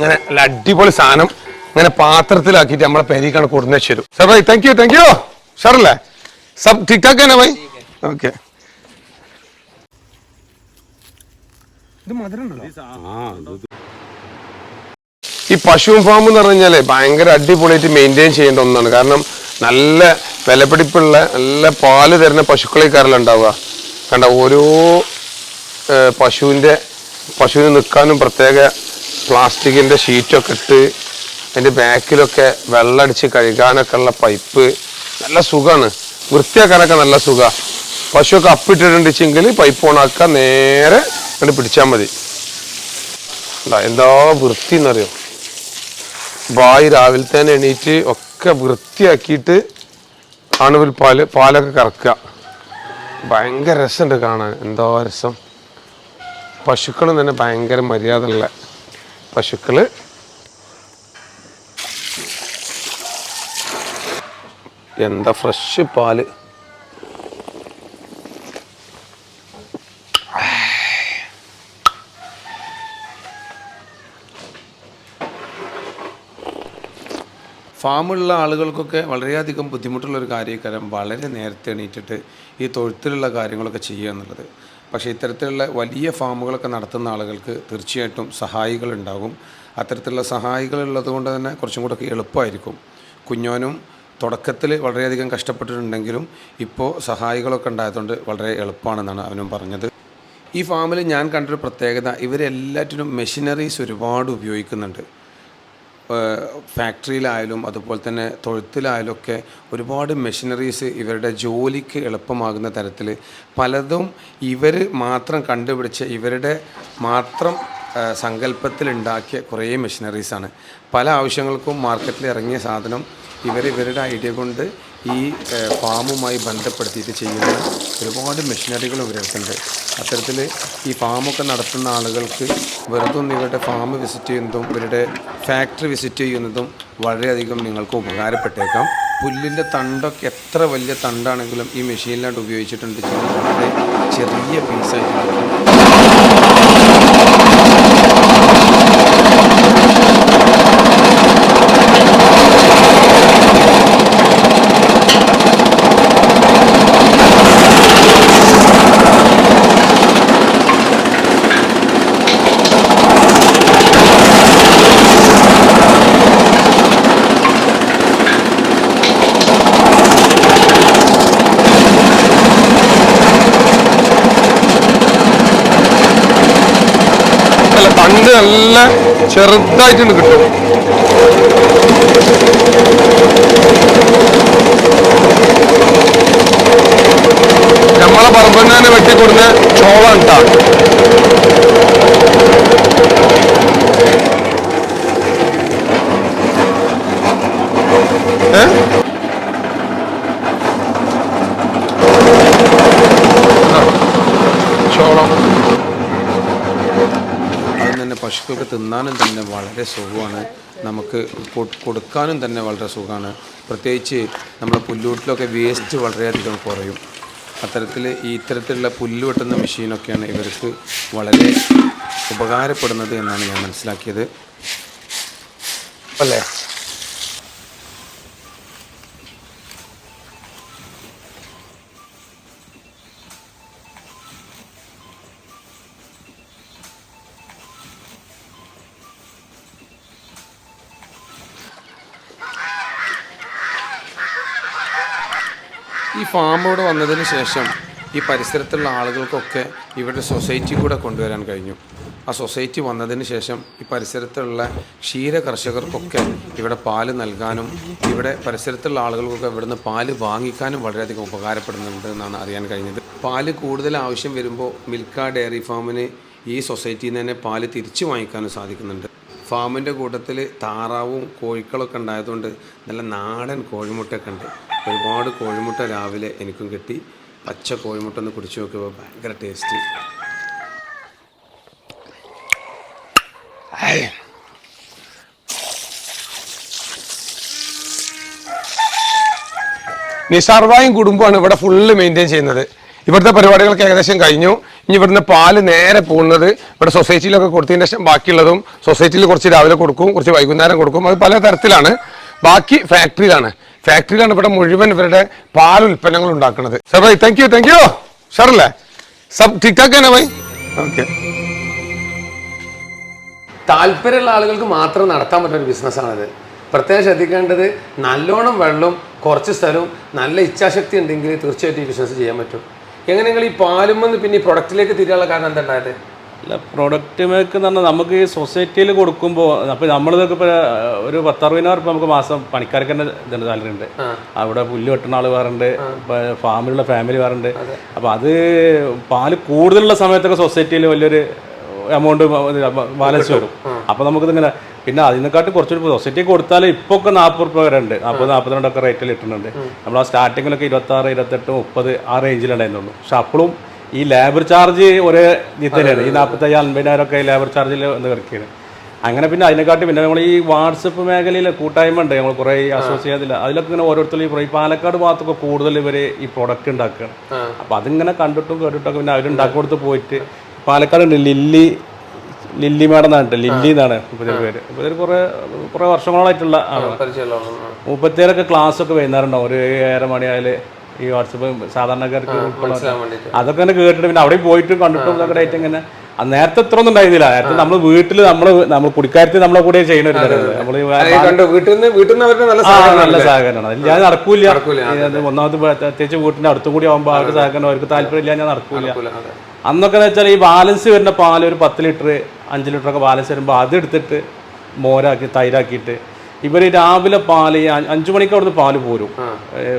ഇങ്ങനെ നല്ല അടിപൊളി സാധനം ഇങ്ങനെ പാത്രത്തിലാക്കിട്ട് നമ്മളെ പെരീക്കാണ് കൊടുന്നു വെച്ചു സർ ഭായി താങ്ക് യു താങ്ക് യു സാറല്ലേ സബ് ഠീക് ഠാക്ക് തന്നെ ഭായി ഓക്കെ ഈ പശു ഫാം എന്ന് പറഞ്ഞു കഴിഞ്ഞാൽ ഭയങ്കര അടിപൊളിയായിട്ട് മെയിന്റെയിൻ ചെയ്യേണ്ട ഒന്നാണ്. കാരണം നല്ല വിലപിടിപ്പുള്ള നല്ല പാൽ തരുന്ന പശുക്കളെ ഉണ്ടാവുക. കണ്ട ഓരോ പശുവിന്റെ പശുവിന് നിൽക്കാനും പ്രത്യേക പ്ലാസ്റ്റിക്കിന്റെ ഷീറ്റൊക്കെ ഇട്ട് അതിന്റെ ബാക്കിലൊക്കെ വെള്ളമടിച്ച് കഴുകാനൊക്കെ ഉള്ള പൈപ്പ്. നല്ല സുഖമാണ് വൃത്തിയാക്കാനൊക്കെ നല്ല സുഖമാണ് പശുവൊക്കെ അപ്പിട്ടിട്ടുണ്ടെങ്കിൽ പൈപ്പ് ഓണാക്കുക നേരെ കണ്ട് പിടിച്ചാൽ മതി. എന്താ വൃത്തി എന്നറിയോ? ബായി രാവിലെ തന്നെ എണീറ്റ് ഒക്കെ വൃത്തിയാക്കിയിട്ട് ആണ് ഇവർ പാൽ പാലൊക്കെ കറക്കുക. ഭയങ്കര രസമുണ്ട് കാണാൻ. എന്തോ രസം? പശുക്കളും തന്നെ ഭയങ്കര മര്യാദ ഉള്ള പശുക്കൾ എന്താ ഫ്രഷ് പാൽ? ഫാമുള്ള ആളുകൾക്കൊക്കെ വളരെയധികം ബുദ്ധിമുട്ടുള്ള ഒരു കാര്യക്കാരം വളരെ നേരത്തെ എണീറ്റിട്ട് ഈ തൊഴുത്തിലുള്ള കാര്യങ്ങളൊക്കെ ചെയ്യുക എന്നുള്ളത്. പക്ഷേ ഇത്തരത്തിലുള്ള വലിയ ഫാമുകളൊക്കെ നടത്തുന്ന ആളുകൾക്ക് തീർച്ചയായിട്ടും സഹായികളുണ്ടാകും. അത്തരത്തിലുള്ള സഹായികൾ ഉള്ളത് കൊണ്ട് തന്നെ കുറച്ചും കൂടെ എളുപ്പമായിരിക്കും. കുഞ്ഞോനും തുടക്കത്തിൽ വളരെയധികം കഷ്ടപ്പെട്ടിട്ടുണ്ടെങ്കിലും ഇപ്പോൾ സഹായികളൊക്കെ ഉണ്ടായതുകൊണ്ട് വളരെ എളുപ്പമാണെന്നാണ് അവനും പറഞ്ഞത്. ഈ ഫാമിൽ ഞാൻ കണ്ടൊരു പ്രത്യേകത ഇവരെല്ലാറ്റിനും മെഷീനറീസ് ഒരുപാട് ഉപയോഗിക്കുന്നുണ്ട്. ഫാക്ടറിയിലായാലും അതുപോലെ തന്നെ തൊഴുത്തിലായാലും ഒക്കെ ഒരുപാട് മെഷീനറീസ് ഇവരുടെ ജോലിക്ക് എളുപ്പമാകുന്ന തരത്തിൽ പലതും ഇവർ മാത്രം കണ്ടുപിടിച്ച് ഇവരുടെ മാത്രം സങ്കല്പത്തിലുണ്ടാക്കിയ കുറേ മെഷീനറീസാണ്. പല ആവശ്യങ്ങൾക്കും മാർക്കറ്റിൽ ഇറങ്ങിയ സാധനം ഇവർ ഇവരുടെ ഐഡിയ കൊണ്ട് ഈ ഫാമുമായി ബന്ധപ്പെടുത്തിയിട്ട് ചെയ്യുന്ന ഒരുപാട് മെഷീനറികൾ ഇവരടുത്തുണ്ട് അത്തരത്തിൽ ഈ ഫാമൊക്കെ നടത്തുന്ന ആളുകൾക്ക് വെറുതെ ഒന്ന് ഇവരുടെ ഫാം വിസിറ്റ് ചെയ്യുന്നതും ഇവരുടെ ഫാക്ടറി വിസിറ്റ് ചെയ്യുന്നതും വളരെയധികം നിങ്ങൾക്ക് ഉപകാരപ്പെട്ടേക്കാം. പുല്ലിന്റെ തണ്ടൊക്കെ എത്ര വലിയ തണ്ടാണെങ്കിലും ഈ മെഷീനിലായിട്ട് ഉപയോഗിച്ചിട്ടുണ്ട്. ചെറിയ പീസായിട്ട് ചെറുതായിട്ടുണ്ട് കിട്ടും. നമ്മളെ പറമ്പന്നാനെ വെട്ടിക്കൊടുന്ന ചോള ചോളം ഉണ്ടാ ഏ ഇതാ, ചോളം പശുക്കൾക്ക് തിന്നാനും തന്നെ വളരെ സുഖമാണ്. നമുക്ക് കൊടുക്കാനും തന്നെ വളരെ സുഖമാണ്. പ്രത്യേകിച്ച് നമ്മുടെ പുല്ലൂട്ടിലൊക്കെ വേസ്റ്റ് വളരെയധികം കുറയും. അത്തരത്തിൽ ഈ ഇത്തരത്തിലുള്ള പുല്ല് വെട്ടുന്ന മെഷീനൊക്കെയാണ് ഇവർക്ക് വളരെ ഉപകാരപ്പെടുന്നത് എന്നാണ് ഞാൻ മനസ്സിലാക്കിയത്. അല്ലേ? ഈ ഫാം ഇവിടെ വന്നതിന് ശേഷം ഈ പരിസരത്തുള്ള ആളുകൾക്കൊക്കെ ഇവരുടെ സൊസൈറ്റി കൂടെ കൊണ്ടുവരാൻ കഴിഞ്ഞു. ആ സൊസൈറ്റി വന്നതിന് ശേഷം ഈ പരിസരത്തുള്ള ക്ഷീര കർഷകർക്കൊക്കെ ഇവിടെ പാൽ നൽകാനും ഇവിടെ പരിസരത്തുള്ള ആളുകൾക്കൊക്കെ ഇവിടുന്ന് പാൽ വാങ്ങിക്കാനും വളരെയധികം ഉപകാരപ്പെടുന്നുണ്ട് എന്നാണ് അറിയാൻ കഴിഞ്ഞത്. പാൽ കൂടുതൽ ആവശ്യം വരുമ്പോൾ മിൽക്ക ഡയറി ഫാമിന് ഈ സൊസൈറ്റിയിൽ നിന്ന് തന്നെ പാൽ തിരിച്ചു വാങ്ങിക്കാനും സാധിക്കുന്നുണ്ട്. ഫാമിന്റെ കൂട്ടത്തിൽ താറാവും കോഴിക്കളൊക്കെ ഉണ്ടായതുകൊണ്ട് നല്ല നാടൻ കോഴിമുട്ടയൊക്കെ ഉണ്ട്. ഒരുപാട് കോഴിമുട്ട രാവിലെ എനിക്കും കിട്ടി. പച്ച കോഴിമുട്ട ഒന്ന് കുടിച്ചു നോക്കിയപ്പോൾ ഭയങ്കര ടേസ്റ്റ്. നിസാർവായും കുടുംബമാണ് ഇവിടെ ഫുള്ള് മെയിന്റെയിൻ ചെയ്യുന്നത്. ഇവിടുത്തെ പരിപാടികളൊക്കെ ഏകദേശം കഴിഞ്ഞു. ഇനി ഇവിടുന്ന് പാൽ നേരെ പോകുന്നത് ഇവിടെ സൊസൈറ്റിയിലൊക്കെ കൊടുത്തതിന് ശേഷം ബാക്കിയുള്ളതും സൊസൈറ്റിയിൽ കുറച്ച് രാവിലെ കൊടുക്കും കുറച്ച് വൈകുന്നേരം കൊടുക്കും. അത് പല തരത്തിലാണ്. ബാക്കി ഫാക്ടറിയിലാണ്. ഫാക്ടറിയിലാണ് ഇവിടെ മുഴുവൻ ഇവരുടെ പാൽ ഉൽപ്പന്നങ്ങൾ ഉണ്ടാക്കുന്നത്. സർ ഭായി താങ്ക് യു താങ്ക് യു ഷറല്ലേ സബ് ടിക്ടാക്കാനാ ഭായി. ഓക്കെ താല്പര്യമുള്ള ആളുകൾക്ക് മാത്രം നടത്താൻ പറ്റുന്ന ഒരു ബിസിനസ്സാണിത്. പ്രത്യേകം ശ്രദ്ധിക്കേണ്ടത് നല്ലോണം വെള്ളം കുറച്ച് സ്ഥലവും നല്ല ഇച്ഛാശക്തി ഉണ്ടെങ്കിൽ തീർച്ചയായിട്ടും ഈ ബിസിനസ് ചെയ്യാൻ പറ്റും. എങ്ങനെ നിങ്ങൾ ഈ പാലുമെന്ന് പിന്നെ ഈ പ്രൊഡക്റ്റിലേക്ക് തിരിയാനുള്ള കാരണം എന്താ ഉണ്ടായത് അല്ല പ്രൊഡക്റ്റ് മേക്ക് എന്ന് പറഞ്ഞാൽ നമുക്ക് ഈ സൊസൈറ്റിയിൽ കൊടുക്കുമ്പോൾ അപ്പോൾ നമ്മളിതൊക്കെ ഇപ്പോൾ ഒരു പത്തറുപതിനായിരം റുപ്യ നമുക്ക് മാസം പണിക്കാർക്ക് തന്നെ ഇതിന്റെ സാലറി ഉണ്ട്. അവിടെ പുല്ല് വെട്ടുന്ന ആൾ വേറുണ്ട് ഫാമിലുള്ള ഫാമിലി വേറുണ്ട് അപ്പോൾ അത്. പാൽ കൂടുതലുള്ള സമയത്തൊക്കെ സൊസൈറ്റിയിൽ വലിയൊരു എമൗണ്ട് ബാലൻസ് വരും. അപ്പോൾ നമുക്കിതിങ്ങനെ പിന്നെ അതിനെക്കാട്ടി കുറച്ചൊരു സൊസൈറ്റി കൊടുത്താൽ ഇപ്പോൾ ഒക്കെ നാൽപ്പത് രൂപ വരെ ഉണ്ട് നാൽപ്പത് നാൽപ്പത്തിരണ്ടൊക്കെ റേറ്റിൽ ഇട്ടിട്ടുണ്ട് നമ്മൾ ആ സ്റ്റാർട്ടിങ്ങിലൊക്കെ ഇരുപത്താറ് ഇരുപത്തെട്ട് മുപ്പത് ആ റേഞ്ചിലുണ്ടായിരുന്നുള്ളൂ പക്ഷെ അപ്പോഴും ഈ ലേബർ ചാർജ് ഒരേ തന്നെയാണ് ഈ നാൽപ്പത്തയ്യായിരം അൻപതിനായിരം ഒക്കെ ലേബർ ചാർജിൽ ഒന്ന് കിടക്കുകയാണ് അങ്ങനെ പിന്നെ അതിനെക്കാട്ടി പിന്നെ നമ്മൾ ഈ വാട്സപ്പ് മേഖലയിൽ കൂട്ടായ്മ ഉണ്ട്. നമ്മൾ കുറേ അസോസിയേഷനിൽ അതിലൊക്കെ ഇങ്ങനെ ഓരോരുത്തരും ഈ ഈ പാലക്കാട് ഭാഗത്തൊക്കെ കൂടുതൽ ഇവർ ഈ പ്രൊഡക്റ്റ് ഉണ്ടാക്കുകയാണ് അപ്പോൾ അതിങ്ങനെ കണ്ടിട്ടും കേട്ടിട്ടൊക്കെ പിന്നെ അവരുണ്ടാക്കി കൊടുത്ത് പോയിട്ട് പാലക്കാട് ഉണ്ട് ലില്ലി ലില്ലി മാഡം എന്നാണ് ലില്ലി എന്നാണ് മുപ്പത്തി പേര്. മുപ്പത്തി കുറേ കുറേ വർഷങ്ങളായിട്ടുള്ള ആണ് മുപ്പത്തേഴൊക്കെ ക്ലാസ് ഒക്കെ വൈകുന്നേരം ഒരു ഏഴര മണിയായാൽ ഈ വാട്സപ്പ് സാധാരണക്കാർക്ക് അതൊക്കെ തന്നെ കേട്ടിട്ട് പിന്നെ അവിടെ പോയിട്ട് കണ്ടിട്ടും ഇതൊക്കെ ആയിട്ട് ഇങ്ങനെ. നേരത്തെ ഇത്ര ഒന്നും ഉണ്ടായിരുന്നില്ല. നേരത്തെ നമ്മൾ വീട്ടിൽ നമ്മൾ നമ്മൾ കുടിക്കാരത്തിൽ നമ്മളെ കൂടെ ചെയ്യുന്ന ഒരു നമ്മൾ വീട്ടിൽ നിന്ന് നല്ല സഹകരണമാണ്. അതില്ലാതെ നടക്കൂല ഒന്നാമത് പ്രത്യേകിച്ച് വീട്ടിന്റെ അടുത്തും കൂടി ആകുമ്പോൾ അവർക്ക് സഹകരണം അവർക്ക് താല്പര്യമില്ല ഞാൻ നടക്കൂല. അന്നൊക്കെ എന്ന് വെച്ചാൽ ഈ ബാലൻസ് വരുന്ന പാൽ ഒരു പത്ത് ലിറ്റർ അഞ്ച് ലിറ്ററൊക്കെ ബാലൻസ് വരുമ്പോൾ അത് എടുത്തിട്ട് മോരാക്കി തൈരാക്കിയിട്ട് ഇവർ രാവിലെ പാൽ ഈ അഞ്ച് മണിക്ക് അവിടുന്ന് പാൽ പോരും.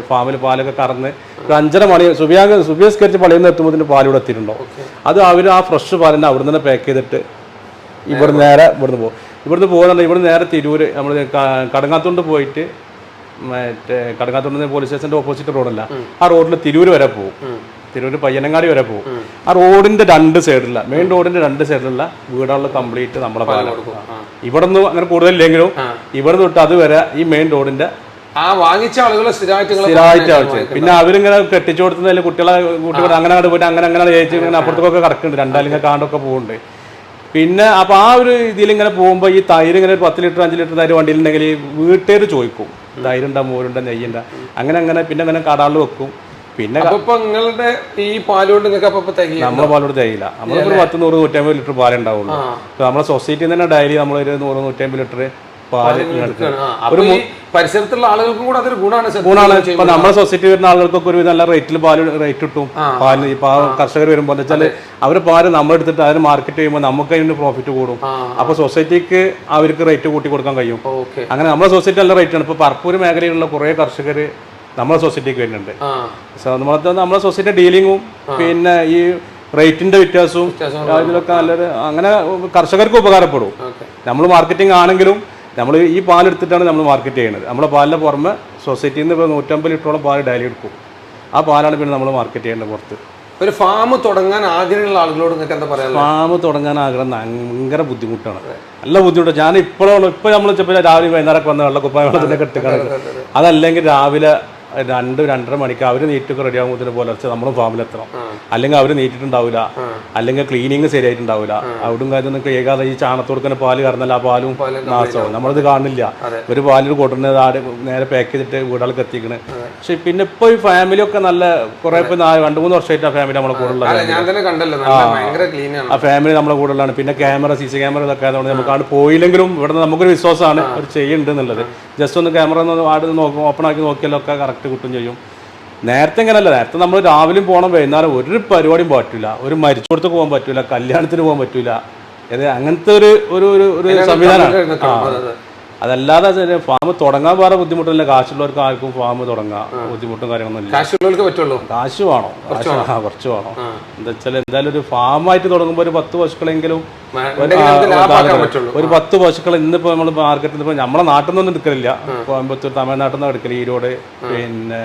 ഫാമിൽ പാലൊക്കെ കറന്ന് ഒരു അഞ്ചര മണി സുബിയാഗ് സുബിയസ്കരിച്ച് പള്ളിയിൽ നിന്ന് എത്തുമ്പോൾ പാൽ ഇവിടെ എത്തിയിട്ടുണ്ടോ? അത് അവർ ആ ഫ്രഷ് പാലിനെ അവിടെ നിന്ന് പാക്ക് ചെയ്തിട്ട് ഇവിടെ നേരെ ഇവിടുന്ന് പോകും. ഇവിടുന്ന് പോകുന്നുണ്ട് ഇവിടുന്ന് നേരെ തിരൂര് നമ്മൾ കടങ്ങാത്തോണ്ട് പോയിട്ട് മറ്റേ കടങ്ങാത്തോണ്ട് പോലീസ് സ്റ്റേഷന്റെ ഓപ്പോസിറ്റ് റോഡല്ല ആ റോഡിൽ തിരൂര് വരെ പോകും. തിരൂര് പയ്യനങ്ങാടി വരെ പോകും. ആ റോഡിന്റെ രണ്ട് സൈഡിലുള്ള മെയിൻ റോഡിന്റെ രണ്ട് സൈഡിലുള്ള വീടുകളിൽ കംപ്ലീറ്റ് നമ്മളെ പാലം ഇവിടെ നിന്ന് അങ്ങനെ കൂടുതലില്ലെങ്കിലും ഇവിടെ തൊട്ട് അതുവരെ ഈ മെയിൻ റോഡിന്റെ ആ വാങ്ങിച്ച ആളുകൾ സ്ഥിരമായിട്ട് സ്ഥിരമായിട്ട് ആവശ്യം പിന്നെ അവരിങ്ങനെ കെട്ടിച്ചു കൊടുത്തതിൽ കുട്ടികളെ കൂട്ടുകൂടെ അങ്ങനെ അങ്ങോട്ട് പോയിട്ട് അങ്ങനെ അങ്ങനെ ജയിച്ച് ഇങ്ങനെ അപ്പുറത്തേക്കൊക്കെ കിടക്കുന്നുണ്ട്. രണ്ടാലിങ്ങനെ കാണ്ടൊക്കെ പോകുന്നുണ്ട് പിന്നെ അപ്പൊ ആ ഒരു ഇതിൽ ഇങ്ങനെ പോകുമ്പോൾ ഈ തൈര് ഇങ്ങനെ ഒരു പത്ത് ലിറ്റർ അഞ്ച് ലിറ്റർ തൈര് വണ്ടിയിലുണ്ടെങ്കിൽ വീട്ടുകാർ ചോദിക്കും. തൈരുണ്ട മോരുണ്ട നെയ്യുണ്ട. അങ്ങനെ അങ്ങനെ പിന്നെ അങ്ങനെ കടാളിൽ വെക്കും. പിന്നെ അപ്പൊ നിങ്ങളുടെ ഈ പാലുകൊണ്ട് നിങ്ങൾക്ക് അപ്പൊ നമ്മളെ പാലോട് തികയില്ല. നമ്മളിപ്പോ ഒരു പത്ത് നൂറ് നൂറ്റമ്പത് ലിറ്റർ പാലേ ഉണ്ടാവുള്ളൂ. നമ്മളെ സൊസൈറ്റിയിൽ തന്നെ ഡയലി നമ്മളൊരു നൂറ് നൂറ്റമ്പത് ലിറ്റർ പാൽ ഒരു പരിസരത്തുള്ള ആളുകൾക്കും കൂടെ അതൊരു ഗുണമാണ് ഗുണമാണ് ഇപ്പൊ നമ്മുടെ സൊസൈറ്റി വരുന്ന ആളുകൾക്കൊക്കെ ഒരു നല്ല റേറ്റിൽ പാൽ റേറ്റ് കിട്ടും. പാൽ ഇപ്പൊ കർഷകർ വരുമ്പോൾ വെച്ചാൽ അവർ പാൽ നമ്മൾ എടുത്തിട്ട് അതിന് മാർക്കറ്റ് ചെയ്യുമ്പോൾ നമുക്ക് അതിന് പ്രോഫിറ്റ് കൂടും. അപ്പൊ സൊസൈറ്റിക്ക് അവർക്ക് റേറ്റ് കൂട്ടി കൊടുക്കാൻ കഴിയും. അങ്ങനെ നമ്മുടെ സൊസൈറ്റി നല്ല റേറ്റ് ആണ്. ഇപ്പൊ പർപ്പൂർ മേഖലയിലുള്ള കുറെ കർഷകർ നമ്മളെ സൊസൈറ്റിക്ക് വരുന്നുണ്ട്. നമ്മളത്തെ നമ്മളെ സൊസൈറ്റി ഡീലിങ്ങും പിന്നെ ഈ റേറ്റിന്റെ വ്യത്യാസവും ഇതിലൊക്കെ നല്ലൊരു അങ്ങനെ കർഷകർക്ക് ഉപകാരപ്പെടും. നമ്മൾ മാർക്കറ്റിംഗ് ആണെങ്കിലും നമ്മൾ ഈ പാലെടുത്തിട്ടാണ് നമ്മൾ മാർക്കറ്റ് ചെയ്യുന്നത്. നമ്മുടെ പാലിന് പുറമെ സൊസൈറ്റിയിൽ നിന്ന് ഇപ്പോൾ നൂറ്റമ്പത് ലിറ്ററോളം പാൽ ഡയലി എടുക്കും. ആ പാലാണ് പിന്നെ നമ്മൾ മാർക്കറ്റ് ചെയ്യേണ്ടത് പുറത്ത്. ഒരു ഫാം തുടങ്ങാൻ ആഗ്രഹമുള്ള ആളുകളോട് നിങ്ങൾക്ക് എന്താ പറയാ ഫാം തുടങ്ങാൻ ആഗ്രഹം ഭയങ്കര ബുദ്ധിമുട്ടാണ്. നല്ല ബുദ്ധിമുട്ട് ഞാൻ ഇപ്പോഴുള്ള ഇപ്പോൾ നമ്മൾ ചിലപ്പോൾ രാവിലെ വൈകുന്നേരം വന്ന് വെള്ളക്കുപ്പായ വെള്ളത്തിന്റെ കെട്ടിക്കാണ് അതല്ലെങ്കിൽ രാവിലെ രണ്ട് രണ്ടര മണിക്ക് അവർ നീറ്റൊക്കെ റെഡി ആകുമ്പോൾ പുലർച്ചെ നമ്മളും ഫാമിലെത്തണം അല്ലെങ്കിൽ അവർ നീറ്റിട്ടുണ്ടാവില്ല അല്ലെങ്കിൽ ക്ലീനിങ് ശരിയായിട്ടുണ്ടാവില്ല അവിടും കാര്യം കേൾക്കാതെ ഈ ചാണത്തോടുക്കുന്ന പാൽ കറന്നല്ല ആ പാലും നാശമാവും. നമ്മളത് കാണില്ല ഒരു പാലിൽ കൊണ്ടുവന്നത് ആട് നേരെ പാക്ക് ചെയ്തിട്ട് വീടുകൾക്ക് എത്തിക്കണ്. പക്ഷെ പിന്നെ ഇപ്പൊ ഈ ഫാമിലി ഒക്കെ നല്ല കുറെ ഇപ്പൊ രണ്ടു മൂന്ന് വർഷമായിട്ട് ആ ഫാമിലി നമ്മളെ കൂടെ ഉള്ളത് ആ. ഫാമിലി നമ്മളെ കൂടെ ഉള്ളതാണ്. പിന്നെ ക്യാമറ സി സി ക്യാമറ ഇതൊക്കെ ആയതുകൊണ്ട് നമുക്ക് അവിടെ പോയില്ലെങ്കിലും ഇവിടെ നമുക്കൊരു വിശ്വാസമാണ് അവർ ചെയ്യുന്നുണ്ട് എന്നുള്ളത്. ജസ്റ്റ് ഒന്ന് ക്യാമറ ഒന്ന് ആട് നോക്കും ഓപ്പൺ ആക്കി നോക്കിയാലോ ഒക്കെ കറക്റ്റ് കിട്ടും ചെയ്യും. നേരത്തെ ഇങ്ങനല്ല. നേരത്തെ നമ്മൾ രാവിലെയും പോകണം വൈകുന്നേരം ഒരു പരിപാടിയും പറ്റില്ല ഒരു മരിച്ചോടത്ത് പോകാൻ പറ്റില്ല കല്യാണത്തിന് പോകാൻ പറ്റില്ല അങ്ങനത്തെ ഒരു ഒരു ഒരു സംവിധാനമാണ്. അതല്ലാതെ ഫാം തുടങ്ങാൻ വേറെ ബുദ്ധിമുട്ടില്ല. കാശുള്ളവർക്ക് ആർക്കും ഫാം തുടങ്ങാം. ബുദ്ധിമുട്ടും കാര്യങ്ങളൊന്നും ഇല്ല. കാശുള്ളവർക്ക് പറ്റുള്ളൂ. കാശ് വേണം. കുറച്ച് വേണം. എന്താ വെച്ചാൽ എന്തായാലും ഒരു ഫാമായിട്ട് തുടങ്ങുമ്പോൾ ഒരു പത്ത് പശുക്കളെങ്കിലും ഒരു പത്ത് പശുക്കൾ ഇന്നിപ്പോ നമ്മൾ മാർക്കറ്റിൽ നിന്ന് നമ്മളെ നാട്ടിൽ നിന്നൊന്നും എടുക്കലില്ല കോയമ്പത്തൂർ തമിഴ്നാട്ടിൽ നിന്ന് എടുക്കൽ. ഈരോട് പിന്നെ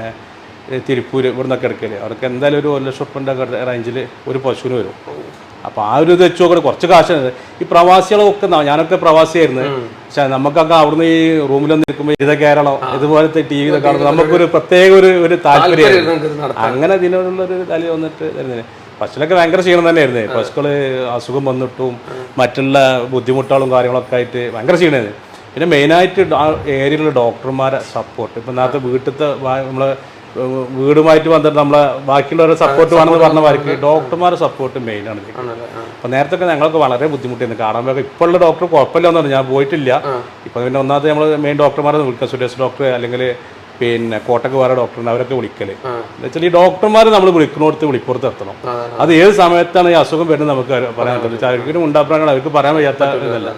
തിരുപ്പൂര് ഇവിടെ നിന്നൊക്കെ എടുക്കൽ. അവർക്ക് എന്തായാലും ഒരു ഒരു ലക്ഷം ഉറുപ്പിന്റെ റേഞ്ചിൽ ഒരു പശുവിന് വരും. അപ്പൊ ആ ഒരു ഇത് വെച്ച് നോക്കണ കുറച്ച് കാശ് ഈ പ്രവാസികളൊക്കെ ഞാനൊക്കെ പ്രവാസിയായിരുന്നു. പക്ഷെ നമുക്കൊക്കെ അവിടുന്ന് ഈ റൂമിലൊന്നും നിൽക്കുമ്പോൾ ഇത് കേരളം ഇതുപോലത്തെ ടി വി കാണുമ്പോൾ നമുക്കൊരു പ്രത്യേക ഒരു ഒരു താല്പര്യം അങ്ങനെ ഇതിനോടുള്ളൊരു തലി വന്നിട്ട് വരുന്നതിന് പശുവിനൊക്കെ ഭയങ്കര ക്ഷീണം തന്നെയായിരുന്നു. പശുക്കൾ അസുഖം വന്നിട്ടും മറ്റുള്ള ബുദ്ധിമുട്ടുകളും കാര്യങ്ങളൊക്കെ ആയിട്ട് ഭയങ്കര ക്ഷീണമായിരുന്നു പിന്നെ മെയിനായിട്ട് ആ ഏരിയയിലുള്ള ഡോക്ടർമാരെ സപ്പോർട്ട് ഇപ്പം നേരത്തെ വീട്ടിലത്തെ നമ്മളെ ഏഹ് വീടുമായിട്ട് വന്നിട്ട് നമ്മളെ ബാക്കിയുള്ളവരെ സപ്പോർട്ട് വേണമെന്ന് പറഞ്ഞവർക്ക് ഡോക്ടർമാരുടെ സപ്പോർട്ട് മെയിനാണ് ആണ് അപ്പൊ നേരത്തെ ഒക്കെ ഞങ്ങൾക്ക് വളരെ ബുദ്ധിമുട്ടായിരുന്നു കാണാൻ വേഗം ഇപ്പോഴുള്ള ഡോക്ടർ കുഴപ്പമില്ല എന്നാണ് ഞാൻ പോയിട്ടില്ല. ഇപ്പം പിന്നെ ഒന്നാമത് നമ്മൾ മെയിൻ ഡോക്ടർമാരെ വിളിക്കാം. സുരേഷ് ഡോക്ടർ അല്ലെങ്കിൽ പിന്നെ കോട്ടക്ക് വേറെ ഡോക്ടറുണ്ട് അവരൊക്കെ വിളിക്കൽ. എന്ന് വെച്ചാൽ ഈ ഡോക്ടർമാർ നമ്മൾ വിളിക്കുന്നിടത്ത് വിളിപ്പുറത്ത് എത്തണം. അത് ഏത് സമയത്താണ് ഈ അസുഖം വരുന്നത് നമുക്ക് പറയാൻ പറ്റില്ല. അവർക്ക് ഉണ്ടാക്കാൻ അവർക്ക് പറയാൻ വയ്യാത്ത ഇതല്ല.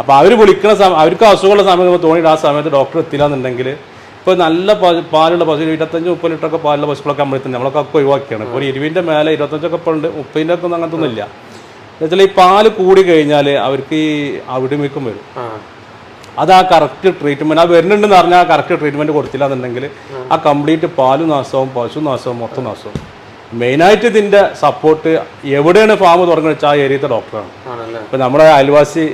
അപ്പോൾ അവർ വിളിക്കുന്ന സമയം അവർക്ക് അസുഖമുള്ള സമയത്ത് തോന്നിയിട്ട് ആ സമയത്ത് ഡോക്ടർ എത്തില്ല എന്നുണ്ടെങ്കിൽ ഇപ്പോൾ നല്ല പാലുള്ള പശു ഇരുപത്തഞ്ച് മുപ്പത് ലിറ്ററൊക്കെ പാലുള്ള പശുക്കളൊക്കെ തന്നെ നമ്മളൊക്കെ ഒക്കെ ഒഴിവാക്കിയാണ്. ഇപ്പോൾ ഒരു ഇരുപതിന്റെ മേലെ ഇരുപത്തഞ്ചൊക്കെ ഇപ്പോൾ ഉണ്ട്. മുപ്പതിന്റെ ഒക്കെ ഒന്നും അങ്ങനത്തെ ഒന്നും ഇല്ല. എന്നുവെച്ചാൽ ഈ പാൽ കൂടി കഴിഞ്ഞാൽ അവർക്ക് ഈ അവിടുമിക്കും വരും. അത് ആ കറക്റ്റ് ട്രീറ്റ്മെന്റ് ആ വരുന്നുണ്ടെന്ന് പറഞ്ഞാൽ ആ കറക്റ്റ് ട്രീറ്റ്മെന്റ് കൊടുത്തില്ല എന്നുണ്ടെങ്കിൽ ആ. കംപ്ലീറ്റ് പാലും നാശവും പശു നാശവും മൊത്തം നാശവും. മെയിനായിട്ട് ഇതിന്റെ സപ്പോർട്ട് എവിടെയാണ് ഫാം തുടങ്ങുന്നത് വെച്ചാൽ ആ ഏരിയത്തെ ഡോക്ടറാണ് ഇപ്പം നമ്മുടെ അയൽവാസി